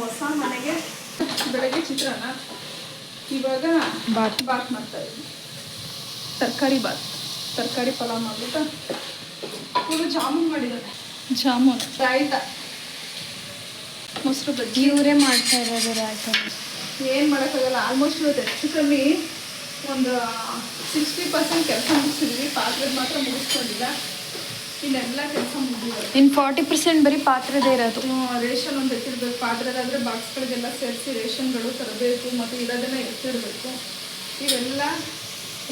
ಹೊಸ ಮನೆಗೆ ಬೆಳಗ್ಗೆ ಚಿತ್ರಾನ್ನ. ಇವಾಗ ಬಾತ್. ಬಾತ್ ಮಾಡ್ತಾ ಇದ್ದೀವಿ ತರಕಾರಿ ಬಾತ್. ತರಕಾರಿ ಪಲಾವ್ ಮಾಡ್ಬಿಟ್ಟು ಇವರು ಜಾಮೂನ್ ಮಾಡಿದ್ದಾರೆ. ಜಾಮೂನ್. ರಾಯ್ತ. ಮೊಸರು ಬಜ್ಜಿ. ಇವರೇ ಮಾಡ್ತಾ ಇರೋದು ರಾಯ್ತ. ಏನು ಮಾಡೋಕ್ಕಾಗಲ್ಲ. ಆಲ್ಮೋಸ್ಟ್ ಇವತ್ತು ಹೆಚ್ಚು ಕಮ್ಮಿ ಒಂದು ಸಿಕ್ಸ್ಟಿ ಪರ್ಸೆಂಟ್ ಕೆಲಸ ಮುಗಿಸಿದ್ವಿ. ಪಾತ್ರೆ ಮಾತ್ರ ಮುಗಿಸ್ಕೊಂಡಿಲ್ಲ. ಕೆಲಸ ಮುಗಿದಿದ್ದಾರೆ ಇನ್ನು ಫಾರ್ಟಿ ಪರ್ಸೆಂಟ್ ಬರೀ ಪಾತ್ರದ ಇರೋದು. ರೇಷನ್ ಒಂದು ಎತ್ತಿರ್ಬೇಕು ಪಾತ್ರೆದಾದರೆ ಬಾಕ್ಸ್ಗಳಿಗೆಲ್ಲ ಸೇರಿಸಿ ರೇಷನ್ಗಳು ತರಬೇಕು ಮತ್ತು ಇರೋದೆಲ್ಲ ಎತ್ತಿರಬೇಕು ಇವೆಲ್ಲ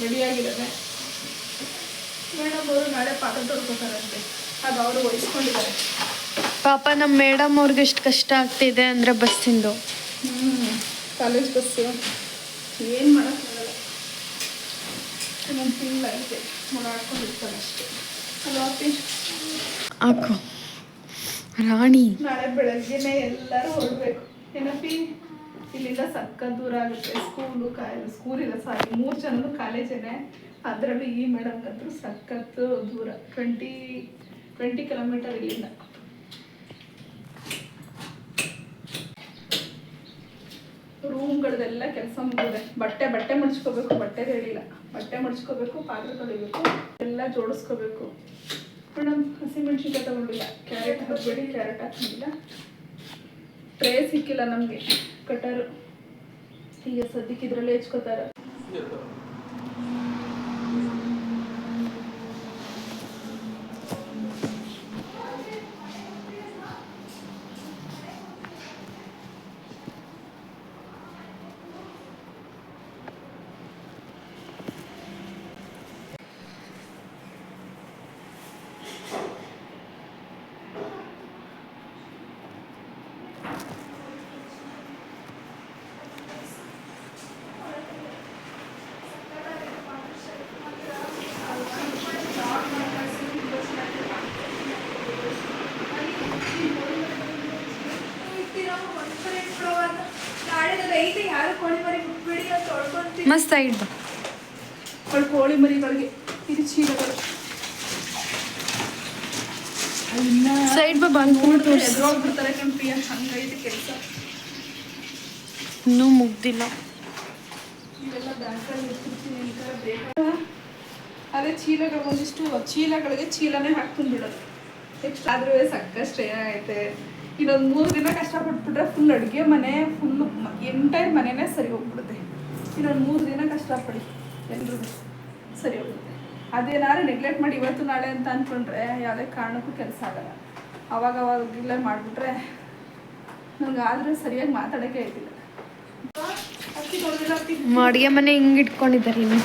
ರೆಡಿಯಾಗಿದ್ದಾವೆ ಮೇಡಮ್ ಅವರು ನಾಳೆ ಪಾತ್ರೆ ತೊಡ್ಕೋತಾರಂತೆ ಅದು ಅವರು ವಹಿಸ್ಕೊಂಡಿದ್ದಾರೆ ಪಾಪ ನಮ್ಮ ಮೇಡಮ್ ಅವ್ರಿಗೆ ಎಷ್ಟು ಕಷ್ಟ ಆಗ್ತಿದೆ ಅಂದರೆ ಬಸ್ಸಿಂದು. ಹ್ಞೂ ಕಾಲೇಜ್ ಬಸ್ಸು. ಏನು ಮಾಡೋಕ್ಕಾಗಲ್ಲ. ಇನ್ನೊಂದು ತಿಂಗಳೈತೆ ಓಡಾಡ್ಕೊಂಡಿರ್ತಾರೆ ಅಷ್ಟೇ. ಹಾಕು. ರಾಣಿ. ನಾಳೆ ಬೆಳಗ್ಗೆನೆ ಎಲ್ಲರೂ ಹೊರಡ್ಬೇಕು. ಏನಪ್ಪಿ? ಇಲ್ಲಿಂದ ಸಕ್ಕ ದೂರ ಆಗುತ್ತೆ. ಸ್ಕೂಲು, ಕಾಲೇಜ್, ಸ್ಕೂಲ್ ಇಲ್ಲ, ಸಾರಿ, ಮೂರು ಜನರು ಕಾಲೇಜೇನೆ. ಅದರಲ್ಲೂ ಈ ಮೇಡಮ್ಗಂತೂ ಸಖತ್ತು ದೂರ. ಟ್ವೆಂಟಿ ಟ್ವೆಂಟಿ ಕಿಲೋಮೀಟರ್ ಇಲ್ಲಿಂದ. ರೂಮ್ಗಳದೆಲ್ಲ ಕೆಲಸ ಮುಗಿದೆ ಬಟ್ಟೆ ಬಟ್ಟೆ ಮಡ್ಚ್ಕೋಬೇಕು ಬಟ್ಟೆ ಹೇಳಿಲ್ಲ ಬಟ್ಟೆ ಮಡ್ಚ್ಕೋಬೇಕು ಪಾತ್ರೆ ತೊಳಿಬೇಕು, ಎಲ್ಲ ಜೋಡಿಸ್ಕೋಬೇಕು. ಮೇಡಮ್ ಹಸಿಮೆಣ್ಸಿನ್ಕಾಯಿ ತಗೊಂಡಿಲ್ಲ. ಕ್ಯಾರೆಟ್ ಹಾಕಬೇಡಿ ಕ್ಯಾರೆಟ್ ಹಾಕೊಂಡಿಲ್ಲ ಟ್ರೇ ಸಿಕ್ಕಿಲ್ಲ ನಮಗೆ. ಕಟರ್. ಈಗ ಸದ್ಯಕ್ಕೆ ಇದರಲ್ಲೇ ಹೆಚ್ಕೋತಾರೆ. ಮಸ್ತ್ ಅವಳು ಕೋಳಿ ಮರಿಗಳಿಗೆ ಇದು ಚೀಲಗಳು. ಸೈಡ್ ಬಾ ಬಂದು ನೋಡಿದ್ರೆ ಎದುರೋಗ್ಬಿಡ್ತಾರೆ ಕಣ್ಪಿ ಹಂಗೈತೆ ಕೆಲಸ. ಇನ್ನೂ ಮುಗ್ದಿಲ್ಲ. ಇವೆಲ್ಲ ಬ್ಯಾಂಕಲ್ಲಿ ಇರ್ತಿರ್ತೀನಿ ಈ ಥರ ಬೇಕಾ ಅದೇ ಚೀಲಗಳು ಒಂದಿಷ್ಟು ಚೀಲಗಳಿಗೆ ಚೀಲನೇ ಹಾಕ್ತೀನಿ ಬಿಡೋದು ಆದ್ರೂ ಸಾಕಷ್ಟು ಏನೈತೆ ಇನ್ನೊಂದು ಮೂರು ದಿನ ಕಷ್ಟಪಟ್ಬಿಟ್ರೆ ಫುಲ್ ಅಡುಗೆ ಮನೆ ಫುಲ್ಲು ಎಂಟೈರ್ ಮನೆನೇ ಸರಿ ಹೋಗ್ಬಿಡುತ್ತೆ. ಇನ್ನೊಂದು ಮೂರು ದಿನ ಕಷ್ಟಪಡಿ ಎಲ್ಲರೂ ಸರಿ ಹೋಗುತ್ತೆ. ಅದೇನಾದ್ರು ನೆಗ್ಲೆಕ್ಟ್ ಮಾಡಿ ಇವತ್ತು ನಾಳೆ ಅಂತ ಅಂದ್ಕೊಂಡ್ರೆ ಯಾವುದೇ ಕಾರಣಕ್ಕೂ ಕೆಲಸ ಆಗಲ್ಲ. ಅವಾಗ ಅವಾಗ ಇಲ್ಲ ಮಾಡಿಬಿಟ್ರೆ ನನಗೆ ಆದರೂ ಸರಿಯಾಗಿ ಮಾತಾಡೋಕ್ಕೆ ಆಯ್ತಿಲ್ಲ ಅಡುಗೆ ಮನೆ ಹಿಂಗೆ ಇಟ್ಕೊಂಡಿದ್ದಾರೆ ಇನ್ನು?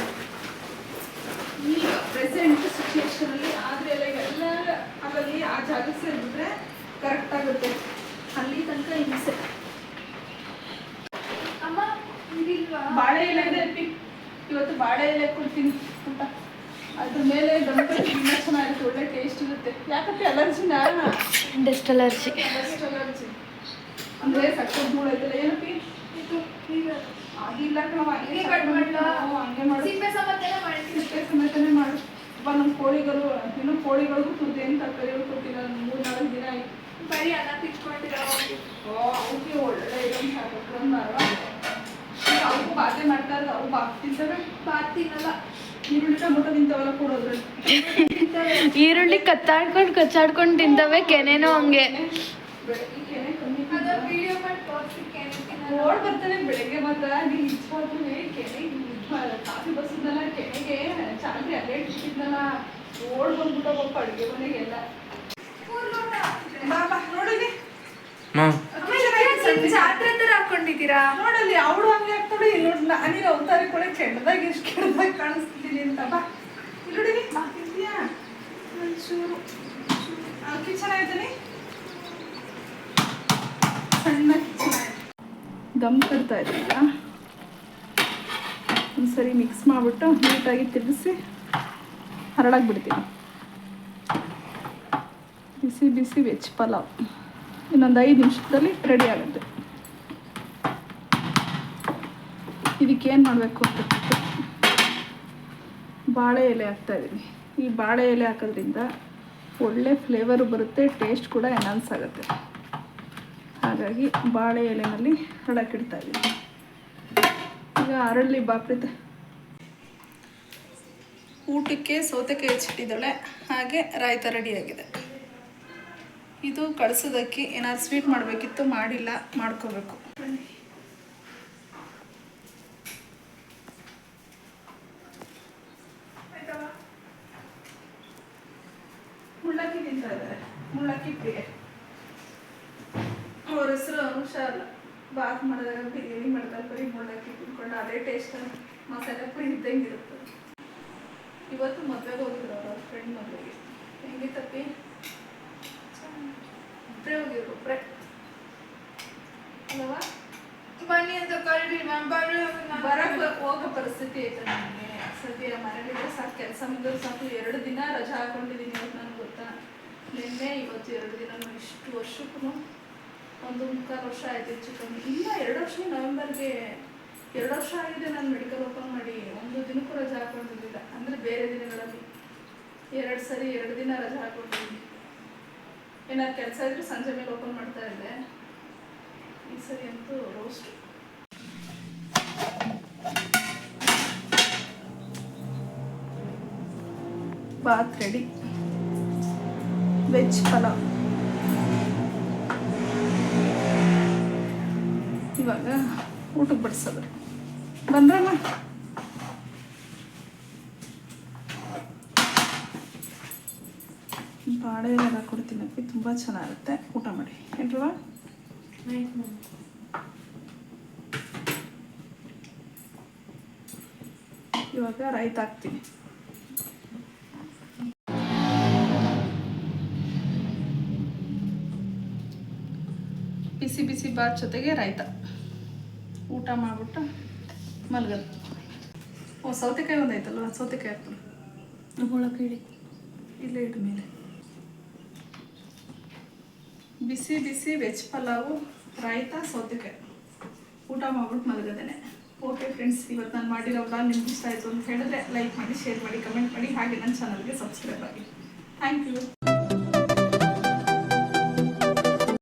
ಈಗ ಪ್ರೆಸೆಂಟ್ ಸಿಚುಯೇಷನಲ್ಲಿ ಅಲ್ಲಿ ಆದ್ರೆ ಎಲ್ಲ ಎಲ್ಲ ಅಲ್ಲಿ ಆ ಜಾಗಕ್ಕೆ ಸೇರಿಬಿಟ್ರೆ ಕರೆಕ್ಟ್ ಆಗುತ್ತೆ. ಅಲ್ಲಿ ತನಕ ಹಿಂಸೆ. ಬಾಳೆ ಎಲೆ ಇದೆ ಇವತ್ತು ಬಾಳೆ ಎಲೆ ಕೊಡ್ತೀನಿ ಅಂತ. ಅದ್ರ ಮೇಲೆ ಗಣಪತಿ ತುಂಬ ಚೆನ್ನಾಗಿರುತ್ತೆ ಒಳ್ಳೆ ಟೇಸ್ಟ್ ಇರುತ್ತೆ. ಯಾಕಂತ ಅಲರ್ಜಿನಾ ಡಸ್ಟ್ ಅಲರ್ಜಿ ಡಸ್ಟ್ ಅಲರ್ಜಿ ಅಂದ್ರೆ ಸಕ್ಕರೆ ಧೂಳು ಐತಲ್ಲ ಏನಪ್ಪಿ? ಆಗಿಲ್ಲ ಕಣವ್ವ, ಹಂಗೆ ಹ್ಞೂ, ಹಂಗೆ ಮಾಡು. ಸಿಪ್ಪೆ ಸಮೇತನೇ ಮಾಡು ಅಪ್ಪ ನಮ್ಮ ಕೋಳಿಗಳು ಇನ್ನೂ ಕೋಳಿಗಳಿಗೂ ತುರ್ದು ಏನು ತರಕಾರಿಗಳು ಕೊಟ್ಟಿಲ್ಲ ಮೂರು ನಾಲ್ಕು ದಿನ ಆಯ್ತು. ಬರೀ ಅನ್ನ ತಿಳ್ಕೊಂಡಿರೋ ಒಳ್ಳೆ ಇದೊಂದು ಅಲ್ವಾ? ಈಗ ಅವಕ್ಕೂ ಬಾತೆ ಮಾಡ್ತಾ ಇರೋದು ಅವು ಬಾ ತಿಂತವೆ ಬಾತ್ ತಿನ್ನಲ್ಲ. ಈರುಳ್ಳಿ ಟೊಮೊಟೊ ತಿಂತವಲ್ಲ ಕೊಡೋದ್ರಲ್ಲಿ. ಈರುಳ್ಳಿ ಕತ್ತಾಡ್ಕೊಂಡು ಕಚ್ಚಾಡ್ಕೊಂಡು ತಿಂತವೆ ಕೆನೆನೋ ಹಂಗೆ. ಓಡ್ ಬರ್ತಾನೆ ಬೆಳಗ್ಗೆ ಮಾತ್ರ. ನೀ ನಿಜವಾಗ್ಲೂ ಕೆನೆ ಕಾಫಿ ಕೆನೆಗೆ ಚಾಲ್ರಿ ಅಲ್ಲೇ ಇಟ್ಟಿದ್ನಲ್ಲ ಓಡ್ ಬಂದ್ಬಿಟ್ಟವಪ್ಪ ಅಡುಗೆ ಮನೆಗೆಲ್ಲ. ಬಾ ಬಾ ನೋಡಿಲಿ ಜಾತ್ರೆ ತರ ಹಾಕೊಂಡಿದ್ದೀರಾ? ನೋಡಲ್ಲಿ ಅವಳು ಹಂಗೆ ಆಗ್ತಾಳೆ. ಇಲ್ಲಿ ನೋಡಿ ನಾನೀಗ ಅವತಾರ ಕೂಡ ಕೆಟ್ಟದಾಗ ಎಷ್ಟು ಕೆಟ್ಟದಾಗ ಕಾಣಿಸ್ತಿದ್ದೀನಿ ಅಂತ. ಬಾ. ಇಲ್ಲಿ ನೋಡಿಲಿ ಬಾ ತಿಂತೀಯಾ ಒಂಚೂರು ಕಿಚನ್ ಆಯ್ತಾನೆ ಸಣ್ಣ ಕಿಚನ್ ಆಯ್ತು ದಮ್ ತರ್ತಾ ಇದ್ದೀಗ ಒಂದ್ಸರಿ ಮಿಕ್ಸ್ ಮಾಡಿಬಿಟ್ಟು ನೀಟಾಗಿ ತಿರುಗಿಸಿ ಹರಳಾಗಿ ಬಿಡ್ತೀನಿ ಬಿಸಿ ಬಿಸಿ ವೆಜ್ ಪಲಾವ್. ಇನ್ನೊಂದು ಐದು ನಿಮಿಷದಲ್ಲಿ ರೆಡಿ ಆಗುತ್ತೆ. ಇದಕ್ಕೇನು ಮಾಡಬೇಕು ಅಂತ ಬಾಳೆ ಎಲೆ ಹಾಕ್ತಾ ಇದ್ದೀನಿ ಈ ಬಾಳೆ ಎಲೆ ಹಾಕೋದ್ರಿಂದ ಒಳ್ಳೆ ಫ್ಲೇವರು ಬರುತ್ತೆ ಟೇಸ್ಟ್ ಕೂಡ ಎನ್ಹಾನ್ಸ್ ಆಗುತ್ತೆ. ಹಾಗಾಗಿ ಬಾಳೆ ಎಲೆನಲ್ಲಿ ಹಳಕ್ಕಿಡ್ತಾ ಇದ್ದೀನಿ ಈಗ ಅರಳಿ ಬಾಪ್ರಿತ ಊಟಕ್ಕೆ ಸೌತೆಕಾಯಿ ಹೆಚ್ಚಿಟ್ಟಿದ್ದಾಳೆ, ಹಾಗೆ ರಾಯ್ತ ರೆಡಿಯಾಗಿದೆ ಇದು ಕಳಿಸೋದಕ್ಕೆ ಏನಾದ್ರು ಸ್ವೀಟ್ ಮಾಡಬೇಕಿತ್ತು, ಮಾಡಿಲ್ಲ, ಮಾಡ್ಕೋಬೇಕು. ಮುಳ್ಳಕ್ಕಿ ತಿಂತಾ ಇದ್ದಾರೆ. ಮುಳ್ಳಕ್ಕಿ ಪ್ರಿಯೆ ಅವ್ರ ಹೆಸರು ಅಲ್ಲ. ಬಾತ್ ಮಾಡಿದಾಗ ಬಿರಿಯಾನಿ ಮಾಡಿದಾಗ ಬರೀ ಮುಳ್ಳಕ್ಕಿ ತಿನ್ಕೊಂಡು ಅದೇ ಟೇಸ್ಟ್ ಮಸಾಲೆ ಪುಡಿ ಇದ್ದಂಗೆ ಇರುತ್ತೆ. ಇವತ್ತು ಮದುವೆಗೆ ಹೋಗಿದ್ರು ಅವ್ರ ಫ್ರೆಂಡ್ ಮದುವೆಗೆ. ಹೆಂಗಿತ್ತಪ್ಪಿ? ಒಬ್ಬರೇ ಹೋಗಿದ್ರು ಒಬ್ಬರೇ ಅಲ್ಲವಾ ಬನ್ನಿ ಅಂತ ಕರೀರಿ ಮ್ಯಾಮ್ ಬರ್ರಿ ಬರಕ್ ಹೋಗೋ ಪರಿಸ್ಥಿತಿ ಐತೆ ನನಗೆ ಸದ್ಯ ಮನೇಲಿದ್ರೆ ಸಾಕು ಕೆಲಸ ಸಾಕು. ಎರಡು ದಿನ ರಜಾ ಹಾಕೊಂಡಿದ್ದೀನಿ ಅಂತ ನನಗೆ ಗೊತ್ತಾ? ನಿನ್ನೆ, ಇವತ್ತು ಎರಡು ದಿನ ಇಷ್ಟು ವರ್ಷಕ್ಕೂ ಒಂದು ಮುಕ್ಕಾಲು ವರ್ಷ ಆಯ್ತು ಕಮ್ಮಿ ಇಲ್ಲ ಎರಡು ವರ್ಷ ನವೆಂಬರ್ಗೆ, ಎರಡು ವರ್ಷ ಆಗಿದೆ ನಾನು ಮೆಡಿಕಲ್ ಓಪನ್ ಮಾಡಿ. ಒಂದು ದಿನಕ್ಕೂ ರಜಾ ಹಾಕೊಂಡಿದ್ದಿಲ್ಲ. ಅಂದರೆ ಬೇರೆ ದಿನಗಳಲ್ಲಿ. ಎರಡು ಸರಿ ಎರಡು ದಿನ ರಜಾ ಹಾಕೊಂಡಿದ್ದೀನಿ. ಏನಾದ್ರು ಕೆಲಸ ಇದ್ರೆ ಸಂಜೆ ಮೇಲೆ ಓಪನ್ ಮಾಡ್ತಾ ಇದ್ದೆ. ಈ ಸರಿ ಅಂತೂ ರೋಸ್ಟ್ ಬಾತ್ ರೆಡಿ ವೆಜ್ ಪಲಾವ್. ಇವಾಗ ಊಟಕ್ಕೆ ಬಡಿಸೋದು. ಬಂದ್ರಮ್ಮ ಬಾಳೆ ಎಲ್ಲ ಕೂಡ ತಿನ್ನೋಕ್ಕೆ ತುಂಬ ಚೆನ್ನಾಗಿರುತ್ತೆ. ಊಟ ಮಾಡಿ. ಏನ್ರವ ಇವಾಗ ರೈತ ಹಾಕ್ತೀನಿ. ಬಿಸಿ ಬಿಸಿ ಬಾತ್ ಜೊತೆಗೆ ರೈತ. ಊಟ ಮಾಡಿಬಿಟ್ಟು ಮಲ್ಗಲ್ ಓ ಸೌತೆಕಾಯಿ ಒಂದಾಯ್ತಲ್ವ? ಸೌತೆಕಾಯಿ ಹಾಕ್ತೀನಿ. ಇಡಿ ಇಲ್ಲೇ ಇಟ್ಟು ಮೇಲೆ ಬಿಸಿ ಬಿಸಿ ವೆಜ್ ಪಲಾವು, ರಾಯ್ತ, ಸೌತೆಕಾಯಿ. ಊಟ ಮಾಡ್ಬಿಟ್ಟು ಮಲಗದೇನೆ. ಓಕೆ ಫ್ರೆಂಡ್ಸ್ ಇವತ್ತು ನಾನು ಮಾಡಿರೋ ಬ್ಲಾಗ್ ನಿಮ್ಗೆ ಇಷ್ಟ ಆಯಿತು ಅಂತ ಹೇಳಿದ್ರೆ ಲೈಕ್ ಮಾಡಿ ಶೇರ್ ಮಾಡಿ ಕಮೆಂಟ್ ಮಾಡಿ. ಹಾಗೆ ನನ್ನ ಚಾನಲ್ಗೆ ಸಬ್ಸ್ಕ್ರೈಬ್ ಆಗಿ. Thank you